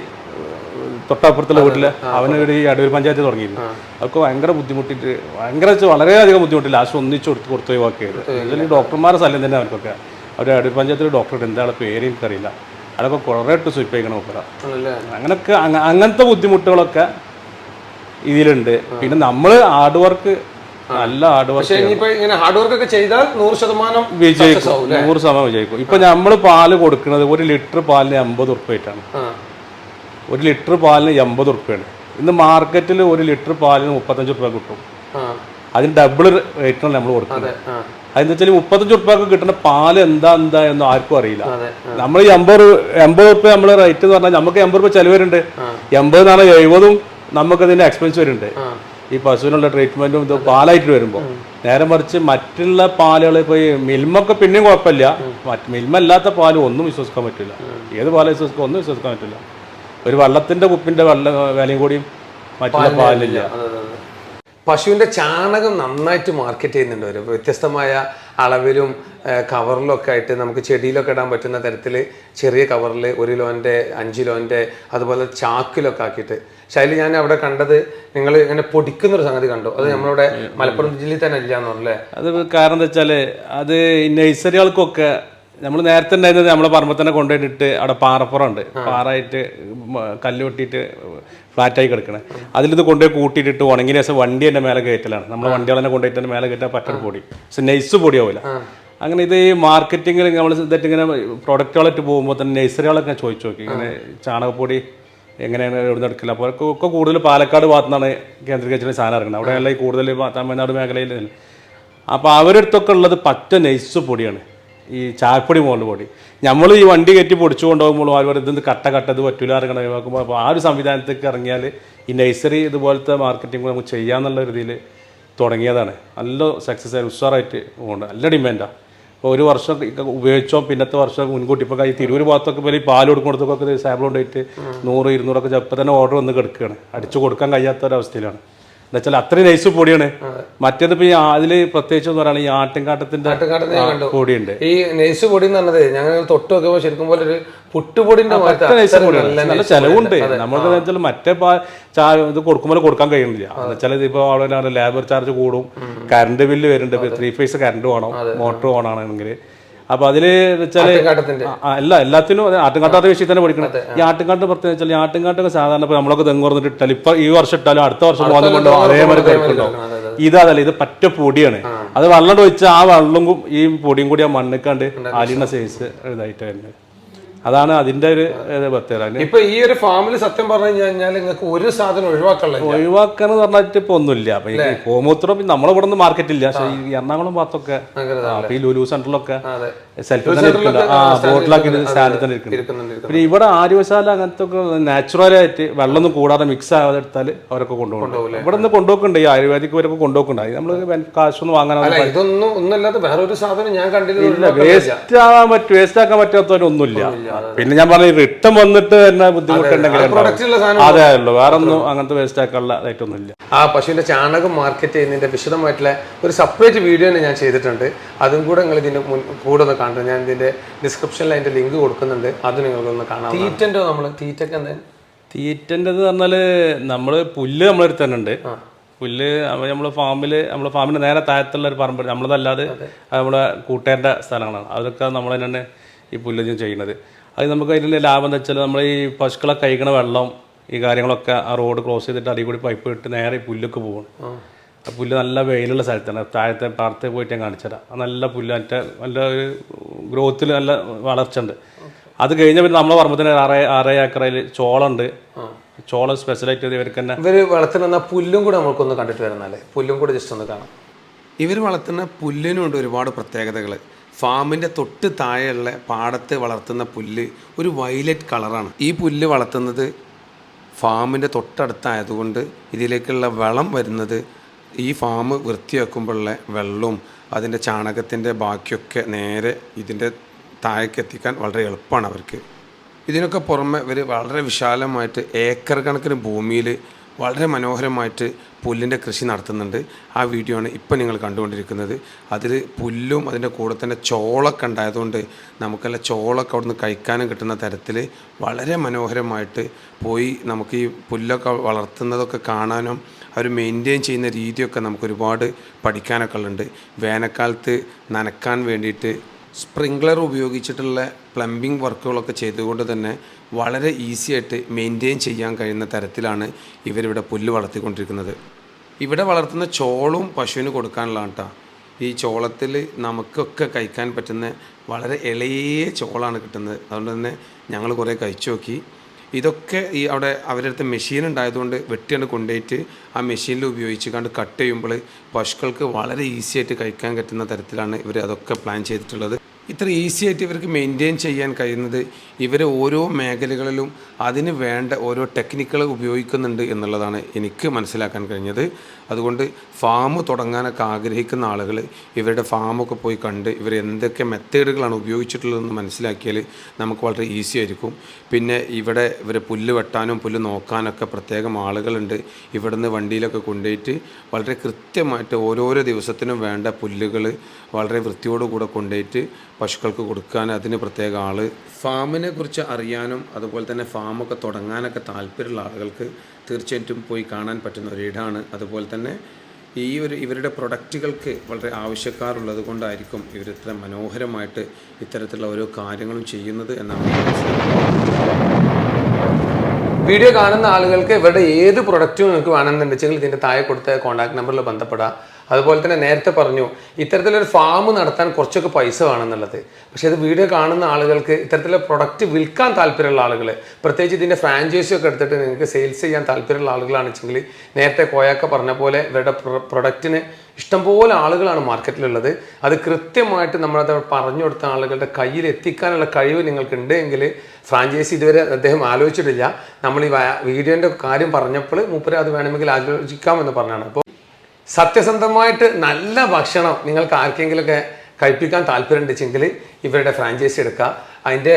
തൊട്ടപ്പുറത്തുള്ള വീട്ടിൽ അവനൊരു ഈ അടൂർ പഞ്ചായത്ത് തുടങ്ങിയിരുന്നു. അവർക്ക് ഭയങ്കര ബുദ്ധിമുട്ടിട്ട് ഭയങ്കര വളരെയധികം ബുദ്ധിമുട്ടില്ല. ലാസ്റ്റ് ഒന്നിച്ച് കൊടുത്ത് കൊടുത്തു ഒഴിവാക്കിയത്. ഇതിൽ ഡോക്ടർമാരുടെ ശല്യം തന്നെ അവർക്കൊക്കെ. അവർ അടൂർ പഞ്ചായത്തിലെ ഡോക്ടറുടെ എന്താണ് പേര് എനിക്കറിയില്ല. അതൊക്കെ കുറേ ഇട്ട് സ്വീപ്പിക്കണം നോക്കുക അങ്ങനൊക്കെ അങ്ങനത്തെ ബുദ്ധിമുട്ടുകളൊക്കെ ഇതിലുണ്ട്. പിന്നെ നമ്മൾ ഹാർഡ് വർക്ക് നല്ല ഹാർഡ് വർക്ക് ഇങ്ങനെ ഹാർഡ് വർക്ക് ഒക്കെ ചെയ്താൽ നൂറ് ശതമാനം വിജയിക്കും. നൂറ് ശതമാനം വിജയിക്കും. ഇപ്പൊ നമ്മൾ പാൽ കൊടുക്കുന്നത് ഒരു ലിറ്റർ പാലിന് അമ്പത് ഉറുപ്പായിട്ടാണ്. ഒരു ലിറ്റർ പാലിന് എൺപത് റുപ്യാണ് ഇന്ന് മാർക്കറ്റിൽ ഒരു ലിറ്റർ പാലിന് മുപ്പത്തഞ്ച് റുപ്യ കിട്ടും. അതിന് ഡബിൾ റേറ്റാണ് നമ്മൾ കൊടുക്കുന്നത്. അതെന്ന് വെച്ചാൽ മുപ്പത്തഞ്ച് റുപ്യക്ക് കിട്ടുന്ന പാൽ എന്താ എന്താ എന്ന് ആർക്കും അറിയില്ല. നമ്മൾ ഈ എൺപത് എൺപത് റുപ്യ നമ്മൾ റേറ്റ് എന്ന് പറഞ്ഞാൽ നമുക്ക് എൺപത് രൂപ ചെലവ് വരുന്നുണ്ട്. എൺപത് എന്ന് പറഞ്ഞാൽ എഴുപതും നമുക്ക് ഇതിന്റെ എക്സ്പെൻസ് വരുന്നുണ്ട്. ഈ പശുവിനുള്ള ട്രീറ്റ്മെന്റും ഇത് പാലായിട്ട് വരുമ്പോൾ നേരെ മറിച്ച് മറ്റുള്ള പാലുകൾ ഇപ്പോൾ ഈ മിൽമൊക്കെ പിന്നെയും കുഴപ്പമില്ല. മറ്റ് മിൽമ അല്ലാത്ത പാൽ ഒന്നും വിശ്വസിക്കാൻ പറ്റില്ല. ഏത് പാലും വിശ്വസിക്കാൻ ഒന്നും വിശ്വസിക്കാൻ പറ്റില്ല. ഒരു വള്ളത്തിന്റെ കുപ്പിന്റെ വെള്ള വിലയും കൂടിയും മറ്റുള്ള പാലില്ല. പശുവിന്റെ ചാണകം നന്നായിട്ട് മാർക്കറ്റ് ചെയ്യുന്നുണ്ട് അവർ വ്യത്യസ്തമായ അളവിലും കവറിലും ഒക്കെ ആയിട്ട് നമുക്ക് ചെടിയിലൊക്കെ ഇടാൻ പറ്റുന്ന തരത്തിൽ ചെറിയ കവറിൽ ഒരു ലോന്റെ അഞ്ച് ലോന്റെ അതുപോലെ ചാക്കിലൊക്കെ ആക്കിയിട്ട്. ശൈലി അതിൽ ഞാൻ അവിടെ കണ്ടത് നിങ്ങൾ ഇങ്ങനെ പൊടിക്കുന്ന ഒരു സംഗതി കണ്ടു. അത് നമ്മളിവിടെ മലപ്പുറം ജില്ലയിൽ തന്നെ ഇല്ല പറഞ്ഞല്ലേ? അത് കാരണം എന്താ വെച്ചാൽ അത് നഴ്സറികൾക്കൊക്കെ നമ്മൾ നേരത്തെ ഉണ്ടായിരുന്നത് നമ്മളെ പറമ്പിൽ തന്നെ കൊണ്ടുപോയിട്ട് അവിടെ പാറപ്പുറം ഉണ്ട് പാറായിട്ട് കല്ല് വെട്ടിയിട്ട് ഫ്ലാറ്റായി കിടക്കണേ. അതിലിത് കൊണ്ടുപോയി കൂട്ടിയിട്ടിട്ട് ഉണങ്ങിയ ശേഷം വണ്ടി എന്റെ മേലെ കയറ്റലാണ്. നമ്മൾ വണ്ടികൾ തന്നെ കൊണ്ടുപോയിട്ട് തന്നെ മേലെ കയറ്റാൻ പറ്റൊരു പൊടി. പക്ഷെ നൈസ് പൊടിയാവില്ല അങ്ങനെ ഇത് ഈ മാർക്കറ്റിങ്ങിൽ നമ്മൾ ഇതായിട്ട് ഇങ്ങനെ പ്രൊഡക്റ്റുകളായിട്ട് പോകുമ്പോൾ തന്നെ നഴ്സറികളൊക്കെ ചോദിച്ചു നോക്കി. ഇങ്ങനെ ചാണകപ്പൊടി എങ്ങനെയാണ് എവിടെ നടക്കില്ല എടുക്കില്ല അപ്പോൾ ഒക്കെ കൂടുതൽ പാലക്കാട് ഭാഗത്തുനിന്നാണ് കേന്ദ്രീകരിച്ചിട്ട് സാധനം ഇറങ്ങുന്നത്. അവിടെയല്ല ഈ കൂടുതൽ തമിഴ്നാട് മേഖലയിൽ അപ്പോൾ അവരടുത്തൊക്കെ ഉള്ളത് പറ്റ നൈസ് പൊടിയാണ്. ഈ ചാക്കുപൊടി മുകളിൽ പൊടി. നമ്മൾ ഈ വണ്ടി കയറ്റി പൊടിച്ചു കൊണ്ടുപോകുമ്പോൾ പറയും ഇതൊന്ന് കട്ട കട്ട ഇത് പറ്റൂല ഇറങ്ങണ ഒഴിവാക്കുമ്പോൾ അപ്പോൾ ആ ഒരു സംവിധാനത്തേക്ക് ഇറങ്ങിയാൽ ഈ നഴ്സറി ഇതുപോലത്തെ മാർക്കറ്റിംഗ് നമുക്ക് ചെയ്യാമെന്നുള്ള രീതിയിൽ തുടങ്ങിയതാണ്. നല്ല സക്സസ് ആയി ഉഷാറായിട്ട് പോകുന്നുണ്ട് നല്ല ഡിമാൻഡാണ് ഇപ്പോൾ ഒരു വർഷം ഉപയോഗിച്ചോ പിന്നത്തെ വർഷം മുൻകൂട്ടി ഇപ്പോൾ ഈ തിരൂർ ഭാഗത്തൊക്കെ പോലെ ഈ പാൽ കൊടുക്കുന്നിടത്തൊക്കെ സാമ്പിൾ കൊണ്ടുപോയിട്ട് നൂറ് ഇരുന്നൂറൊക്കെ ചിലപ്പോൾ തന്നെ ഓർഡർ വന്ന് കിടക്കുകയാണ്. അടിച്ചു കൊടുക്കാൻ കഴിയാത്ത ഒരവസ്ഥയിലാണ് എന്താ വെച്ചാൽ അത്രയും നൈസ് പൊടിയാണ്. മറ്റേത് ഇപ്പൊ ഈ അതിൽ പ്രത്യേകിച്ച് എന്ന് പറയുകയാണെങ്കിൽ ഈ ആട്ടിൻകാട്ടത്തിന്റെ. പൊടിയുണ്ട്. ഈ നൈസ് പൊടി എന്ന് പറഞ്ഞത് ഞങ്ങൾ തൊട്ട് നോക്കുമ്പോൾ ശരിക്കും പോലെ ഒരു പുട്ടുപൊടിന്റെ നൈസ് പൊടിയാണ്. നല്ല ചെലവുണ്ട് പൊടിയാണ്. വെച്ചാൽ മറ്റേ ഇത് കൊടുക്കുമ്പോൾ കൊടുക്കാൻ കഴിയുന്നില്ല. എന്ന് വെച്ചാൽ ഇതിപ്പോൾ അവിടെ ലേബർ ചാർജ് കൂടും. കറണ്ട് ബില്ല് വരുന്നുണ്ട്. ത്രീ ഫേസ് കറണ്ട് വേണം. മോട്ടർ ഓൺ ആണെങ്കിൽ അപ്പൊ അതിൽ വെച്ചാൽ അല്ല എല്ലാത്തിനും ആട്ടുംകാട്ടാത്ത വിഷയത്തിൽ തന്നെ പഠിക്കണം. ഈ ആട്ടുംകാട്ട് പ്രത്യേകം വെച്ചാൽ ഈ ആട്ടുംകാട്ടൊക്കെ സാധാരണ ഇപ്പൊ നമ്മളൊക്കെ തെങ്ങ് പറഞ്ഞിട്ട് ഇട്ടാൽ ഇപ്പൊ ഈ വർഷം ഇട്ടാലും അടുത്ത വർഷം പോകുന്ന കൊണ്ടോ അതേമാതിരി കിടക്കുന്നുണ്ടോ ഇതല്ല ഇത് പറ്റ പൊടിയാണ്. അത് വെള്ളം ഒഴിച്ചാൽ ആ വെള്ളം ഈ പൊടിയും കൂടി ആ മണ്ണിക്കാണ്ട് അലിയുന്ന സൈസ് ഇതായിട്ട് വരുന്നത്. അതാണ് അതിന്റെ ഒരു പ്രത്യേകത. ഇപ്പൊ ഈ ഒരു ഫാമിൽ സത്യം പറഞ്ഞു കഴിഞ്ഞാൽ നിങ്ങൾക്ക് ഒരു സാധനം ഒഴിവാക്കല്ല ഒഴിവാക്കാന്ന് പറഞ്ഞിട്ട് ഇപ്പൊ ഒന്നുമില്ല. അപ്പൊ ഈ ഗോമൂത്രം നമ്മളെ ഇവിടെ നിന്ന് മാർക്കറ്റില്ല പക്ഷേ ഈ എറണാകുളം ഭാഗത്തൊക്കെ ഈ ലുലു സെന്ററിലൊക്കെ തന്നെ ഇരിക്കുന്നുണ്ട്. ആ ബോട്ടിലാക്കി സ്റ്റാൻഡിൽ തന്നെ ഇരിക്കുന്നുണ്ട്. ഇരിക്കുന്നുണ്ട് പിന്നെ ഇവിടെ ആര്യവശാല അങ്ങനത്തെ ഒക്കെ നാച്ചുറലായിട്ട് വെള്ളം ഒന്നും കൂടാതെ മിക്സ് ആവാതെ എടുത്താൽ അവരൊക്കെ കൊണ്ടുപോകും. ഇവിടെ നിന്ന് കൊണ്ടുപോക്കുണ്ട് ഈ ആയുർവേദിക്ക് ഇവരൊക്കെ കൊണ്ടുപോക്കുണ്ടായി നമ്മൾ കാശൊന്നും വാങ്ങാനൊന്നും ഇതൊന്നും ഒന്നല്ലാതെ വേറെ ഒരു സാധനം ഞാൻ കണ്ടില്ല വേസ്റ്റ് ആവാൻ പറ്റും വേസ്റ്റ് ആക്കാൻ പറ്റാത്തവരൊന്നുമില്ല പിന്നെ ഞാൻ പറഞ്ഞ റിട്ടേൺ വന്നിട്ട് തന്നെ ബുദ്ധിമുട്ടുണ്ടെങ്കിൽ അതെ ഉള്ളൂ വേറെ ഒന്നും അങ്ങനത്തെ വേസ്റ്റ് ആക്കാനുള്ള ഇതായിട്ടൊന്നുമില്ല ആ പശുവിന്റെ ചാണകം മാർക്കറ്റ് ചെയ്യുന്നതിന്റെ വിശദമായിട്ടുള്ള ഒരു സെപ്പറേറ്റ് വീഡിയോ തന്നെ ഞാൻ ചെയ്തിട്ടുണ്ട്. അതും കൂടെ നിങ്ങൾ ഇതിന്റെ മുൻ കൂടെ ഒന്ന് കാണുന്നത് ഞാൻ ഇതിന്റെ ഡിസ്ക്രിപ്ഷനിൽ അതിന്റെ ലിങ്ക് കൊടുക്കുന്നുണ്ട്. അത് നിങ്ങൾക്കൊന്ന് കാണാം തീറ്റന്റെ നമ്മൾ തീറ്റക്ക് എന്താ? തീറ്റന്റെ എന്ന് പറഞ്ഞാൽ നമ്മൾ പുല്ല് നമ്മളെടുത്ത് തന്നെ ഉണ്ട് പുല്ല് നമ്മൾ ഫാമിൽ നമ്മൾ ഫാമിന്റെ നേരെ താഴത്തുള്ള ഒരു പറമ്പ് നമ്മളതല്ലാതെ നമ്മുടെ നമ്മളെ കൂട്ടുകാരുടെ സ്ഥലങ്ങളാണ്. അതൊക്കെ നമ്മൾ തന്നെ ഈ പുല്ല് ചെയ്യുന്നത്. അത് നമുക്ക് അതിന്റെ ലാഭം എന്താ വെച്ചാൽ നമ്മൾ ഈ പശുക്കളെ കഴിക്കണ വെള്ളം ഈ കാര്യങ്ങളൊക്കെ ആ റോഡ് ക്രോസ് ചെയ്തിട്ട് അടികൂടി പൈപ്പ് ഇട്ട് നേരെ ഈ പുല്ലൊക്കെ പോകണം പുല്ല് നല്ല വെയിലുള്ള സ്ഥലത്താണ്. താഴത്തെ പാടത്ത് പോയിട്ട് ഞാൻ കാണിച്ചുതരാം അത് നല്ല പുല്ല് മറ്റേ നല്ല ഒരു ഗ്രോത്തിൽ നല്ല വളർച്ച ഉണ്ട്. അത് കഴിഞ്ഞ പിന്നെ നമ്മളെ പറമ്പത്തിന് ആറ് ആറ് ഏക്കറയിൽ ചോളുണ്ട്. ചോളം സ്പെഷ്യലായിട്ട് ഇവർക്ക് തന്നെ ഇവർ വളർത്തുന്ന പുല്ലും കൂടെ നമുക്കൊന്ന് കണ്ടിട്ട് വരുന്നാലേ പുല്ലും കൂടെ ജസ്റ്റ് ഒന്ന് കാണാം. ഇവർ വളർത്തുന്ന പുല്ലിനുണ്ട് ഒരുപാട് പ്രത്യേകതകൾ ഫാമിന്റെ തൊട്ട് താഴെയുള്ള പാടത്ത് വളർത്തുന്ന പുല്ല് ഒരു വയലറ്റ് കളറാണ്. ഈ പുല്ല് വളർത്തുന്നത് ഫാമിന്റെ തൊട്ടടുത്തായതുകൊണ്ട് ഇതിലേക്കുള്ള വളം വരുന്നത് ഈ ഫാം വൃത്തിയാക്കുമ്പോഴുള്ള വെള്ളവും അതിന്റെ ചാണകത്തിന്റെ ബാക്കിയൊക്കെ നേരെ ഇതിന്റെ താഴേക്ക് എത്തിക്കാൻ വളരെ എളുപ്പമാണ് അവർക്ക്. ഇതിനൊക്കെ പുറമെ ഇവർ വളരെ വിശാലമായിട്ട് ഏക്കർ കണക്കിന് ഭൂമിയിൽ വളരെ മനോഹരമായിട്ട് പുല്ലിന്റെ കൃഷി നടത്തുന്നുണ്ട്. ആ വീഡിയോ ആണ് ഇപ്പം നിങ്ങൾ കണ്ടുകൊണ്ടിരിക്കുന്നത്. അതിൽ പുല്ലും അതിന്റെ കൂടെ തന്നെ ചോളൊക്കെ ഉണ്ടായതുകൊണ്ട് നമുക്കെല്ലാം ചോളൊക്കെ അവിടുന്ന് കഴിക്കാനും കിട്ടുന്ന തരത്തിൽ വളരെ മനോഹരമായിട്ട് പോയി നമുക്ക് ഈ പുല്ലൊക്കെ വളർത്തുന്നതൊക്കെ കാണാനും അവർ മെയിന്റെയിൻ ചെയ്യുന്ന രീതിയൊക്കെ നമുക്ക് ഒരുപാട് പഠിക്കാനൊക്കെ ഉള്ളുണ്ട് വേനൽക്കാലത്ത് നനക്കാൻ വേണ്ടിയിട്ട് സ്പ്രിംഗ്ലർ ഉപയോഗിച്ചിട്ടുള്ള പ്ലംബിംഗ് വർക്കുകളൊക്കെ ചെയ്തുകൊണ്ട് തന്നെ വളരെ ഈസി ആയിട്ട് മെയിന്റെയിൻ ചെയ്യാൻ കഴിയുന്ന തരത്തിലാണ് ഇവരിവിടെ പുല്ല് വളർത്തിക്കൊണ്ടിരിക്കുന്നത്. ഇവിടെ വളർത്തുന്ന ചോളവും പശുവിന് കൊടുക്കാനുള്ളതാണ് കേട്ടോ ഈ ചോളത്തിൽ നമുക്കൊക്കെ കഴിക്കാൻ പറ്റുന്ന വളരെ ഇളയ ചോളാണ് കിട്ടുന്നത്. അതുകൊണ്ട് തന്നെ ഞങ്ങൾ കുറേ കഴിച്ചു നോക്കി. ഇതൊക്കെ ഈ അവിടെ അവരുടെ അടുത്ത് മെഷീൻ ഉണ്ടായതുകൊണ്ട് വെട്ടിയാണ് കൊണ്ടുപോയിട്ട് ആ മെഷീനിൽ ഉപയോഗിച്ച് കണ്ട് കട്ട് ചെയ്യുമ്പോൾ പശുക്കൾക്ക് വളരെ ഈസി ആയിട്ട് കഴിക്കാൻ പറ്റുന്ന തരത്തിലാണ് ഇവർ അതൊക്കെ പ്ലാൻ ചെയ്തിട്ടുള്ളത്. ഇത്ര ഈസി ആയിട്ട് ഇവർക്ക് മെയിന്റെയിൻ ചെയ്യാൻ കഴിയുന്നത് ഇവർ ഓരോ മേഖലകളിലും അതിന് വേണ്ട ഓരോ ടെക്നിക്കുകൾ ഉപയോഗിക്കുന്നുണ്ട് എന്നുള്ളതാണ് എനിക്ക് മനസ്സിലാക്കാൻ കഴിഞ്ഞത്. അതുകൊണ്ട് ഫാം തുടങ്ങാനൊക്കെ ആഗ്രഹിക്കുന്ന ആളുകൾ ഇവരുടെ ഫാമൊക്കെ പോയി കണ്ട് ഇവർ എന്തൊക്കെ മെത്തേഡുകളാണ് ഉപയോഗിച്ചിട്ടുള്ളതെന്ന് മനസ്സിലാക്കിയാൽ നമുക്ക് വളരെ ഈസി ആയിരിക്കും. പിന്നെ ഇവിടെ ഇവർ പുല്ല് വെട്ടാനും പുല്ല് നോക്കാനൊക്കെ പ്രത്യേകം ആളുകളുണ്ട്. ഇവിടുന്ന് വണ്ടിയിലൊക്കെ കൊണ്ടുപോയിട്ട് വളരെ കൃത്യമായിട്ട് ഓരോരോ ദിവസത്തിനും വേണ്ട പുല്ലുകൾ വളരെ വൃത്തിയോടുകൂടെ കൊണ്ടുപോയിട്ട് പശുക്കൾക്ക് കൊടുക്കാൻ അതിന് പ്രത്യേക ആൾ ഫാമിനെ കുറിച്ച് അറിയാനും അതുപോലെ തന്നെ ഫാമൊക്കെ തുടങ്ങാനൊക്കെ താല്പര്യമുള്ള ആളുകൾക്ക് തീർച്ചയായിട്ടും പോയി കാണാൻ പറ്റുന്ന ഒരിടമാണ് അതുപോലെ തന്നെ ഈ ഒരു ഇവരുടെ പ്രൊഡക്റ്റുകൾക്ക് വളരെ ആവശ്യക്കാരുള്ളത് കൊണ്ടായിരിക്കും ഇവർ ഇത്ര മനോഹരമായിട്ട് ഇത്തരത്തിലുള്ള ഓരോ കാര്യങ്ങളും ചെയ്യുന്നത് എന്നാണ് വീഡിയോ കാണുന്ന ആളുകൾക്ക് ഇവരുടെ ഏത് പ്രൊഡക്റ്റും നിങ്ങൾക്ക് വേണമെന്നുണ്ടെങ്കിൽ ഇതിന്റെ താഴെ കൊടുത്ത കോൺടാക്ട് നമ്പറിൽ ബന്ധപ്പെടാം അതുപോലെ തന്നെ നേരത്തെ പറഞ്ഞു ഇത്തരത്തിലൊരു ഫാം നടത്താൻ കുറച്ചൊക്കെ പൈസ വേണമെന്നുള്ളത്. പക്ഷേ ഇത് വീഡിയോ കാണുന്ന ആളുകൾക്ക് ഇത്തരത്തിലുള്ള പ്രൊഡക്റ്റ് വിൽക്കാൻ താല്പര്യമുള്ള ആളുകൾ പ്രത്യേകിച്ച് ഇതിന്റെ ഫ്രാഞ്ചൈസി ഒക്കെ എടുത്തിട്ട് നിങ്ങൾക്ക് സെയിൽസ് ചെയ്യാൻ താല്പര്യമുള്ള ആളുകളാണെന്നുവെച്ചെങ്കിൽ നേരത്തെ കോയാക്ക പറഞ്ഞ പോലെ ഇവരുടെ പ്രൊഡക്റ്റിന് ഇഷ്ടംപോലെ ആളുകളാണ് മാർക്കറ്റിലുള്ളത് അത് കൃത്യമായിട്ട് നമ്മളത് പറഞ്ഞു കൊടുത്ത ആളുകളുടെ കയ്യിൽ എത്തിക്കാനുള്ള കഴിവ് നിങ്ങൾക്കുണ്ട് എങ്കിൽ ഫ്രാഞ്ചൈസി ഇതുവരെ അദ്ദേഹം ആലോചിച്ചിട്ടില്ല. നമ്മൾ ഈ വീഡിയോന്റെ കാര്യം പറഞ്ഞപ്പോൾ മൂപ്പര് അത് വേണമെങ്കിൽ ആലോചിക്കാമെന്ന് പറഞ്ഞാണ് അപ്പോൾ സത്യസന്ധമായിട്ട് നല്ല ഭക്ഷണം നിങ്ങൾക്ക് ആർക്കെങ്കിലുമൊക്കെ കഴിപ്പിക്കാൻ താല്പര്യമുണ്ടെങ്കിൽ ഇവരുടെ ഫ്രാഞ്ചൈസി എടുക്കുക. അതിന്റെ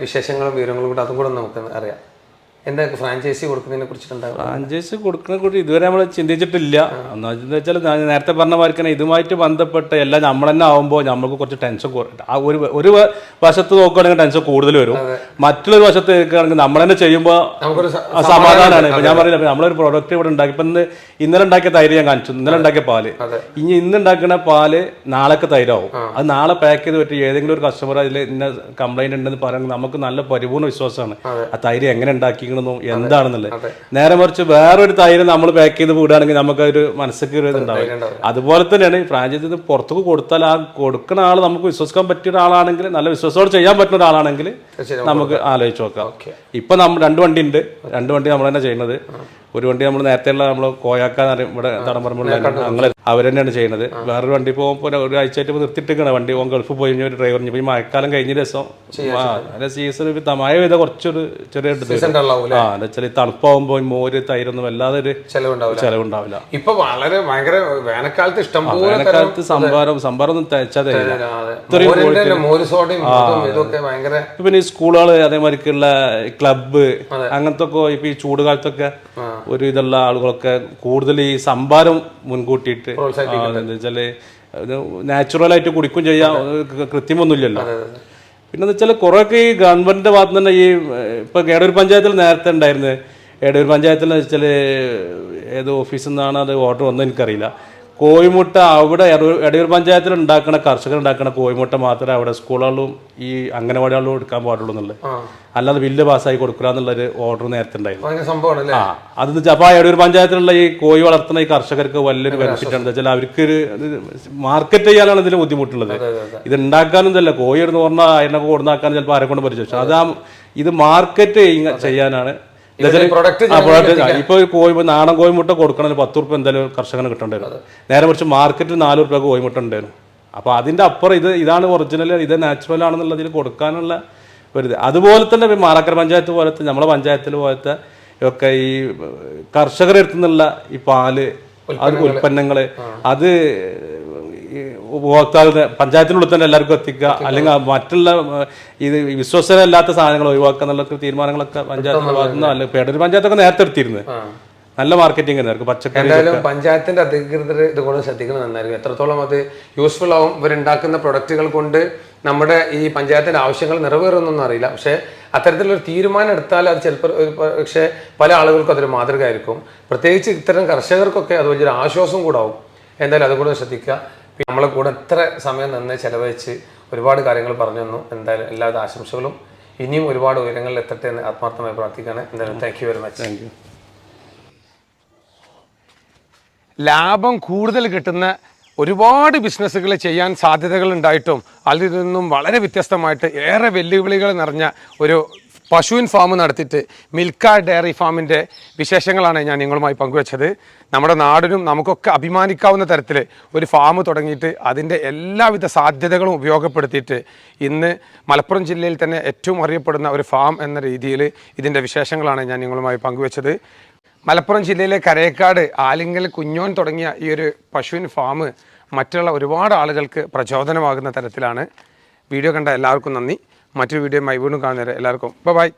വിശേഷങ്ങളും വിവരങ്ങളും കൂടെ അതും കൂടെ നമുക്ക് അറിയാം. എന്താ ഫ്രാഞ്ചൈസി കൊടുക്കുന്നതിനെ കുറിച്ചിട്ടുണ്ടാകും ഫ്രാഞ്ചൈസി കൊടുക്കുന്ന കൂടി ഇതുവരെ നമ്മൾ ചിന്തിച്ചിട്ടില്ല. എന്ന് വെച്ചാൽ ഞാൻ നേരത്തെ പറഞ്ഞ മാതിരി തന്നെ ഇതുമായിട്ട് ബന്ധപ്പെട്ട എല്ലാം നമ്മൾ തന്നെ ആവുമ്പോൾ നമ്മൾക്ക് കുറച്ച് ടെൻഷൻ ആ ഒരു ഒരു വശത്ത് നോക്കുകയാണെങ്കിൽ ടെൻഷൻ കൂടുതൽ വരും. മറ്റുള്ളൊരു വശത്ത് നോക്കുകയാണെങ്കിൽ നമ്മൾ തന്നെ ചെയ്യുമ്പോൾ സമാധാനമാണ് ഇപ്പൊ ഞാൻ പറയുന്നത് നമ്മളൊരു പ്രൊഡക്റ്റ് ഇവിടെ ഉണ്ടാക്കി. ഇപ്പം ഇന്ന് ഇന്നലെ ഉണ്ടാക്കിയ തൈര് ഞാൻ കാണിച്ചു. ഇന്നലെ ഉണ്ടാക്കിയ പാൽ. ഇനി ഇന്ന് ഉണ്ടാക്കുന്ന പാൽ നാളൊക്കെ തൈരാവും. അത് നാളെ പാക്ക് ചെയ്ത് പറ്റി ഏതെങ്കിലും ഒരു കസ്റ്റമർ അതിൽ ഇന്ന കംപ്ലൈന്റ് ഉണ്ടെന്ന് പറയുന്നത് നമുക്ക് നല്ല പരിപൂർണ വിശ്വാസമാണ്. ആ തൈര് എങ്ങനെ ഉണ്ടാക്കിക്കണമെന്നും എന്താണെന്നുള്ളത് നേരെ മറിച്ച് വേറൊരു തൈര് നമ്മൾ പാക്ക് ചെയ്ത് വിടുകയാണെങ്കിൽ നമുക്ക് ഒരു മനസ്സിലേക്ക് ഒരു ഇതുണ്ടാവും അതുപോലെ തന്നെയാണ് ഫ്രാഞ്ചൈസി പുറത്തേക്ക് കൊടുത്താൽ ആ കൊടുക്കുന്ന ആൾ നമുക്ക് വിശ്വസിക്കാൻ പറ്റിയ ഒരാളാണെങ്കിൽ നല്ല വിശ്വാസത്തോടെ ചെയ്യാൻ പറ്റുന്ന ഒരാളാണെങ്കിൽ നമുക്ക് ആലോചിച്ച് നോക്കാം. ഇപ്പൊ നമ്മൾ രണ്ട് വണ്ടി ഉണ്ട് രണ്ട് വണ്ടി നമ്മൾ തന്നെ ചെയ്യുന്നത്. ഒരു വണ്ടി നമ്മൾ നേരത്തെയുള്ള നമ്മൾ കോയാക്കാന്ന് പറയും ഇവിടെ തടംപറമ്പുള്ള ഞങ്ങൾ അവർ തന്നെയാണ് ചെയ്യുന്നത്. വേറൊരു വണ്ടി പോകുമ്പോൾ ഒരു ആഴ്ചയായിട്ട് നിർത്തിയിട്ടിരിക്കണം. വണ്ടി പോകും ഗൾഫ് പോയി ഒരു ഡ്രൈവറിന് ഈ മഴക്കാലം കഴിഞ്ഞ അതിന്റെ സീസൺ മഴ പെയ്ത കുറച്ചൊരു ചെറിയ ആ എന്താ വെച്ചാൽ ഈ തണുപ്പാവുമ്പോൾ ഈ മോര് തൈരൊന്നും വല്ലാതെ ഒരു ചെലവുണ്ടാവില്ല ചെലവുണ്ടാവില്ല. ഇപ്പൊ വളരെ ഭയങ്കര വേനൽക്കാലത്ത് ഇഷ്ടം വേനൽക്കാലത്ത് സംഭാരം സംഭാരം ഒന്നും തയ്ച്ചാൽ പിന്നെ ഈ സ്കൂളുകൾ അതേമാതിരിക്കുള്ള ക്ലബ്ബ് അങ്ങനത്തെ ഒക്കെ ഇപ്പൊ ഈ ചൂട് കാലത്തൊക്കെ ഒരു ഇതുള്ള ആളുകളൊക്കെ കൂടുതൽ ഈ സംഭാരം മുൻകൂട്ടിയിട്ട് എന്താ വെച്ചാൽ നാച്ചുറൽ ആയിട്ട് കുടിക്കും ചെയ്യാം കൃത്യമൊന്നുമില്ലല്ലോ പിന്നെ എന്താ വെച്ചാൽ കുറേയൊക്കെ ഈ ഗവൺമെന്റിന്റെ ഭാഗത്ത് തന്നെ ഈ ഇപ്പൊ കേടൂർ പഞ്ചായത്തിൽ നേരത്തെ ഉണ്ടായിരുന്നു എടൂർ പഞ്ചായത്തിൽ വെച്ചാൽ ഏത് ഓഫീസിൽ നിന്നാണ് അത് ഓർഡർ വന്നത് എനിക്കറിയില്ല. കോഴിമുട്ട അവിടെ എടൂർ പഞ്ചായത്തിൽ ഉണ്ടാക്കുന്ന കർഷകർ ഉണ്ടാക്കുന്ന കോഴിമുട്ട മാത്രമേ അവിടെ സ്കൂളുകളിലും ഈ അംഗനവാടികളിലും എടുക്കാൻ പാടുള്ളൂ എന്നുള്ളത്. അല്ലാതെ ബില്ല് പാസ്സായി കൊടുക്കുക എന്നുള്ളൊരു ഓർഡർ നേരത്തെ ഉണ്ടായിരുന്നു ആ. വെച്ചാൽ അപ്പോൾ എടൂർ പഞ്ചായത്തിലുള്ള ഈ കോഴി വളർത്തുന്ന ഈ കർഷകർക്ക് വലിയൊരു ബെനിഫിറ്റ് ആണ്. വെച്ചാൽ അവർക്ക് ഒരു മാർക്കറ്റ് ചെയ്യാനാണ് ഇതിന് ബുദ്ധിമുട്ടുള്ളത്. ഇത് ഉണ്ടാക്കാനും ഇതല്ല. കോഴി എന്ന് പറഞ്ഞാൽ അതിനൊക്കെ കൊടുന്നാക്കാൻ ചിലപ്പോൾ ആരെ കൊണ്ട് പരിചയം അത് ആ ഇത് മാർക്കറ്റ് ചെയ്യാനാണ് ഇപ്പൊ ഒരു കോഴി നാടൻ കോഴിമുട്ട കൊടുക്കണമെങ്കിൽ പത്ത് റുപ്യ എന്തായാലും കർഷകന് കിട്ടേണ്ടത് നേരെ മറിച്ച് മാർക്കറ്റിൽ നാല് റുപ്യ കോഴിമുട്ട ഉണ്ടായിരുന്നു അപ്പൊ അതിന്റെ അപ്പുറം ഇത് ഇതാണ് ഒറിജിനൽ ഇത് നാച്ചുറൽ ആണെന്നുള്ളതിൽ കൊടുക്കാനുള്ള ഒരു ഇത്. അതുപോലെ തന്നെ മാറാക്കര പഞ്ചായത്ത് പോലത്തെ നമ്മളെ പഞ്ചായത്തിൽ പോലത്തെ ഒക്കെ ഈ കർഷകരെടുത്തുനിന്നുള്ള നിന്നുള്ള ഈ പാൽ അത് ഉൽപ്പന്നങ്ങൾ. അത് ഉപഭോക്താവിന് പഞ്ചായത്തിനുള്ളിൽ തന്നെ എല്ലാവർക്കും എത്തിക്കുക അല്ലെങ്കിൽ മറ്റുള്ള ഇത് വിശ്വസനല്ലാത്ത സാധനങ്ങൾ ഒഴിവാക്കുക എന്നുള്ള തീരുമാനങ്ങളൊക്കെ പഞ്ചായത്തിന്റെ ഭാഗത്തു നിന്ന് അല്ല പേടൊരു പഞ്ചായത്തൊക്കെ നേരത്തെ എടുത്തിരുന്നു നല്ല മാർക്കറ്റിംഗ് ആയിരുന്നു പച്ചക്കറി എന്തായാലും പഞ്ചായത്തിന്റെ അധികൃതർ ഇത് കൊണ്ട് ശ്രദ്ധിക്കുന്നത് നന്നായിരിക്കും എത്രത്തോളം അത് യൂസ്ഫുൾ ആവും. ഇവരുണ്ടാക്കുന്ന പ്രൊഡക്റ്റുകൾ കൊണ്ട് നമ്മുടെ ഈ പഞ്ചായത്തിന്റെ ആവശ്യങ്ങൾ നിറവേറുന്നൊന്നും അറിയില്ല. പക്ഷേ അത്തരത്തിലൊരു തീരുമാനം എടുത്താൽ അത് ചിലപ്പോൾ ഒരു പക്ഷേ പല ആളുകൾക്കും അതൊരു മാതൃകയായിരിക്കും. പ്രത്യേകിച്ച് ഇത്തരം കർഷകർക്കൊക്കെ അത് വലിയൊരു ആശ്വാസം കൂടാവും. എന്തായാലും അതുകൊണ്ട് ശ്രദ്ധിക്കുക. നമ്മളെ കൂടെ എത്ര സമയം നന്നായി ചെലവഴിച്ച് ഒരുപാട് കാര്യങ്ങൾ പറഞ്ഞു തന്നു. എന്തായാലും എല്ലാ ആശംസകളും. ഇനിയും ഒരുപാട് ഉയരങ്ങളിൽ എത്തട്ടെ എന്ന് ആത്മാർത്ഥമായി പ്രാർത്ഥിക്കുകയാണ്. എന്തായാലും താങ്ക് യു വെരി മച്ച് ലാഭം കൂടുതൽ കിട്ടുന്ന ഒരുപാട് ബിസിനസ്സുകൾ ചെയ്യാൻ സാധ്യതകൾ ഉണ്ടായിട്ടും അതിൽ നിന്നും വളരെ വ്യത്യസ്തമായിട്ട് ഏറെ വെല്ലുവിളികൾ നിറഞ്ഞ ഒരു പശുവിൻ ഫാം നടത്തിയിട്ട് മിൽക്ക ഡയറി ഫാമിന്റെ വിശേഷങ്ങളാണ് ഞാൻ നിങ്ങളുമായി പങ്കുവച്ചത്. നമ്മുടെ നാടിനും നമുക്കൊക്കെ അഭിമാനിക്കാവുന്ന തരത്തിൽ ഒരു ഫാം തുടങ്ങിയിട്ട് അതിന്റെ എല്ലാവിധ സാധ്യതകളും ഉപയോഗപ്പെടുത്തിയിട്ട് ഇന്ന് മലപ്പുറം ജില്ലയിൽ തന്നെ ഏറ്റവും അറിയപ്പെടുന്ന ഒരു ഫാം എന്ന രീതിയിൽ ഇതിന്റെ വിശേഷങ്ങളാണ് ഞാൻ നിങ്ങളുമായി പങ്കുവച്ചത്. മലപ്പുറം ജില്ലയിലെ കരയക്കാട് ആലിങ്കൽ കുഞ്ഞോൻ തുടങ്ങിയ ഈ ഒരു പശുവിൻ ഫാം മറ്റുള്ള ഒരുപാട് ആളുകൾക്ക് പ്രചോദനമാകുന്ന തരത്തിലാണ്. വീഡിയോ കണ്ട എല്ലാവർക്കും നന്ദി. മറ്റൊരു വീഡിയോ വീണ്ടും കാണുന്നവരെ എല്ലാവർക്കും. ബൈ